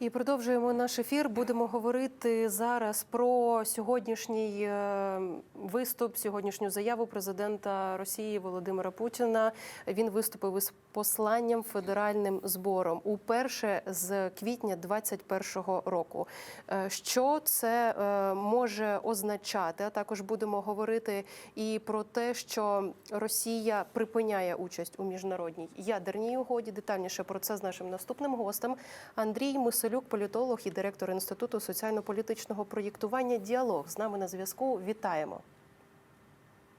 І продовжуємо наш ефір. Будемо говорити зараз про сьогоднішній е, виступ, сьогоднішню заяву президента Росії Володимира Путіна. Він виступив із посланням федеральним збором уперше з квітня 2021 року. Е, Що це е, може означати? А також будемо говорити і про те, що Росія припиняє участь у міжнародній ядерній угоді. Детальніше про це з нашим наступним гостем Андрій Миселюк, політолог і директор інституту соціально-політичного проєктування. Діалог з нами на зв'язку. Вітаємо.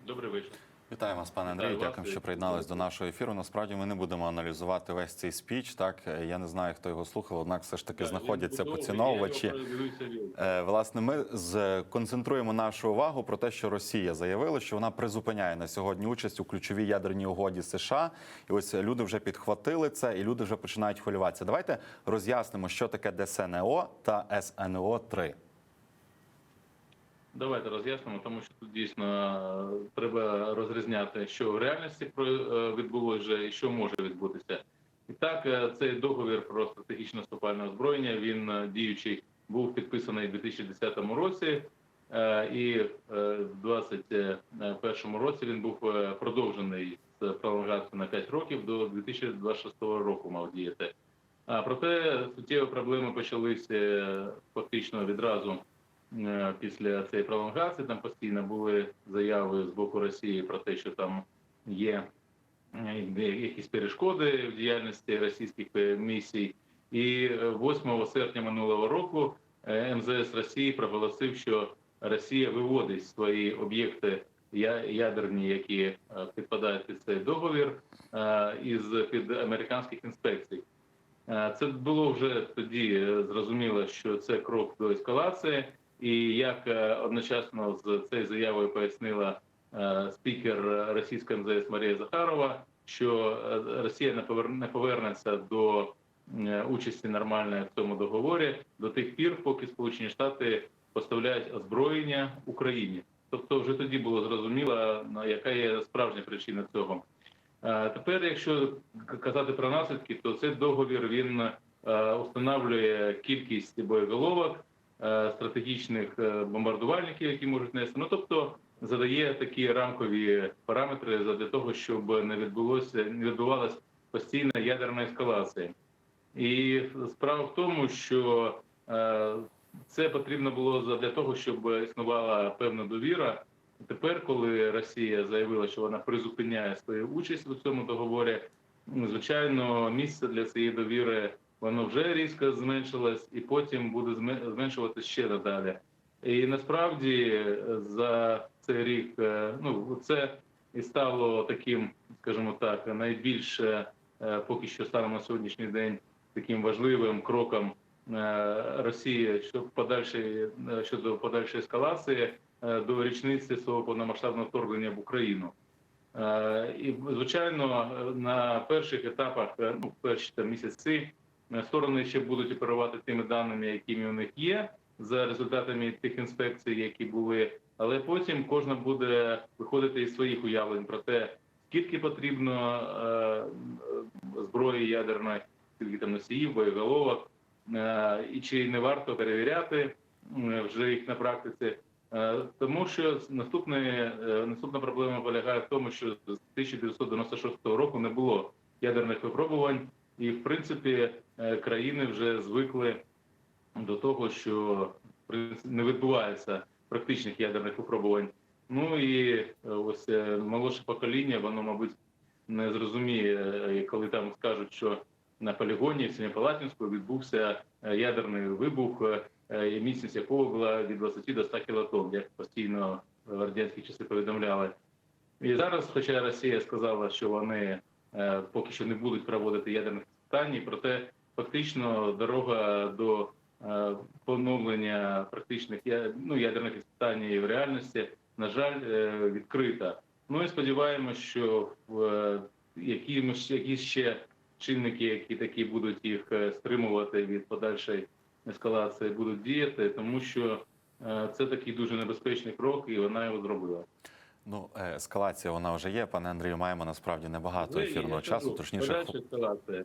Добрий вечір. Вітаю вас, пане Андрію. Дякую, що приєднались до нашого ефіру. Насправді ми не будемо аналізувати весь цей спіч. Так я не знаю, хто його слухав, однак все ж таки знаходяться поціновувачі. Е, Власне, ми сконцентруємо нашу увагу про те, що Росія заявила, що вона призупиняє на сьогодні участь у ключовій ядерній угоді США. І ось люди вже підхватили це, і люди вже починають хвилюватися. Давайте роз'яснимо, що таке ДСНО та СНО 3 Давайте роз'яснимо, тому що тут дійсно е, треба розрізняти, що в реальності е, відбулося вже і що може відбутися. І так, е, цей договір про стратегічне наступальне озброєння він діючий був підписаний у 2010 році, і в 2021 році він був продовжений з пролонгацією на 5 років до 2026 року мав діяти. Проте суттєві проблеми почалися фактично відразу після цієї пролонгації. Там постійно були заяви з боку Росії про те, що там є е, якісь перешкоди в діяльності російських е, місій. І е, 8 серпня минулого року е, МЗС Росії проголосив, що Росія виводить свої об'єкти ядерні, які е, підпадають під цей договір, е, із під американських інспекцій. Е, Це було вже тоді е, зрозуміло, що це крок до ескалації, і як е, одночасно з цією заявою пояснила е, спікер російської МЗС Марія Захарова, що е, Росія не повер- не повернеться до участі нормальної в цьому договорі до тих пір, поки Сполучені Штати поставляють озброєння Україні. Тобто, вже тоді було зрозуміло, на яка є справжня причина цього. Тепер, якщо казати про наслідки, то цей договір він встановлює кількість боєголовок, стратегічних е, бомбардувальників, які можуть нести. Ну тобто задає такі рамкові параметри для того, щоб не відбулося не відбувалася постійна ядерна ескалація. І справа в тому, що е, це потрібно було для того, щоб існувала певна довіра. Тепер, коли Росія заявила, що вона призупиняє свою участь у цьому договорі, звичайно, місце для цієї довіри воно вже різко зменшилось, і потім буде зме- зменшуватися ще надалі. І насправді за цей рік, е, ну це і стало таким, скажімо так, найбільш е, поки що станом на сьогоднішній день таким важливим кроком е, Росії щодо подальшої е, щодо подальшої ескалації е, до річниці свого повномасштабного вторгнення в Україну. Е, І звичайно, е, на перших етапах, е, ну перші там місяці, е, сторони ще будуть оперувати тими даними, якими у них є, за результатами тих інспекцій, які були. Але потім кожна буде виходити із своїх уявлень про те, скільки потрібно е, е, зброї ядерної, скільки там носіїв, боєголовок, е, і чи не варто перевіряти е, вже їх на практиці. Е, Тому що наступне, е, наступна проблема полягає в тому, що з 1996 року не було ядерних випробувань, і в принципі е, країни вже звикли до того, що не відбувається практичних ядерних випробувань. Ну і е, ось е, молодше покоління, воно, мабуть, не зрозуміє, коли там скажуть, що на полігоні в Семипалатинську відбувся ядерний вибух, міцність якого була від 20 до 100 кілотонн, як постійно в радянські часи повідомляли. І зараз, хоча Росія сказала, що вони поки що не будуть проводити ядерних питань, проте фактично дорога до е, поновлення практичних ну, ядерних іспитань в реальності, на жаль, е, відкрита. Ну і сподіваємося, що е, якісь ще чинники, які такі будуть їх е, стримувати від подальшої ескалації, будуть діяти, тому що е, це такий дуже небезпечний крок, і вона його зробила. Ну, е, ескалація вона вже є. Пане Андрію, маємо насправді небагато Ну, ефірного часу. Точніше.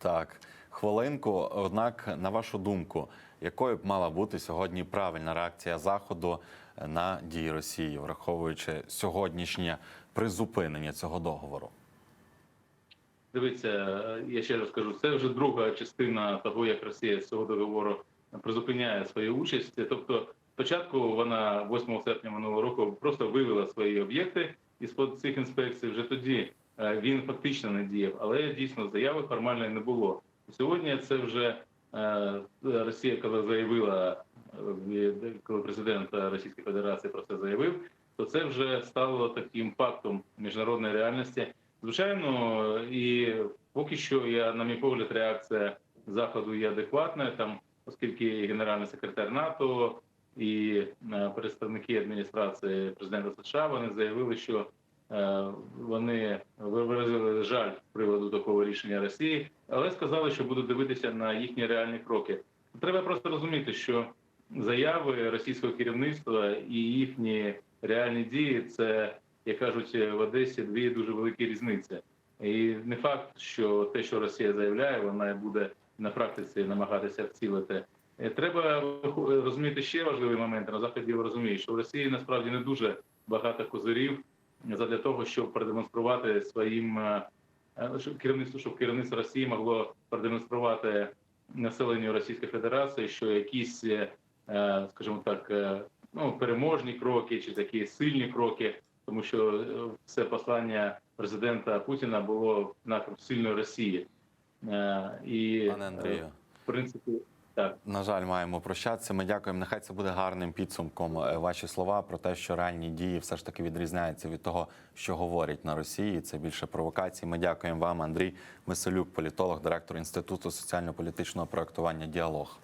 Так, хвилинку. Однак, на вашу думку, якою б мала бути сьогодні правильна реакція Заходу на дії Росії, враховуючи сьогоднішнє призупинення цього договору? Дивіться, я ще раз кажу, це вже друга частина того, як Росія з цього договору призупиняє свою участь. Тобто, спочатку вона 8 серпня минулого року просто вивела свої об'єкти із цих інспекцій. Вже тоді е, він фактично не діяв, але дійсно заяви формальної не було. Сьогодні це вже е, Росія, коли заявила е, коли президент Російської Федерації про це заявив, то це вже стало таким фактом міжнародної реальності. Звичайно, і поки що я, на мій погляд, реакція заходу є адекватною, там, оскільки генеральний секретар НАТО і е, представники адміністрації президента США вони заявили, що е, вони виразили жаль з приводу такого рішення Росії, але сказали, що будуть дивитися на їхні реальні кроки. Треба просто розуміти, що заяви російського керівництва і їхні реальні дії це як кажуть в Одесі, дві дуже великі різниці. І не факт, що те, що Росія заявляє, вона буде на практиці намагатися вцілити. Е, Треба розуміти ще важливий момент. На заході розуміють, що в Росії насправді не дуже багато козирів для того, щоб продемонструвати своїм е, щоб керівництво, щоб керівництво Росії могло продемонструвати населенню Російської Федерації, що якісь, е, скажімо так, е, ну переможні кроки чи такі сильні кроки тому що е, все послання президента Путіна було в напрямку сильної Росії. Е, І Пане Андрію. е, в принципі, так. На жаль, маємо прощатися. Ми дякуємо. Нехай це буде гарним підсумком. е, Ваші слова про те, що реальні дії все ж таки відрізняються від того, що говорять на Росії. Це більше провокацій. Ми дякуємо вам, Андрій Меселюк, політолог, директор інституту соціально-політичного проектування Діалог.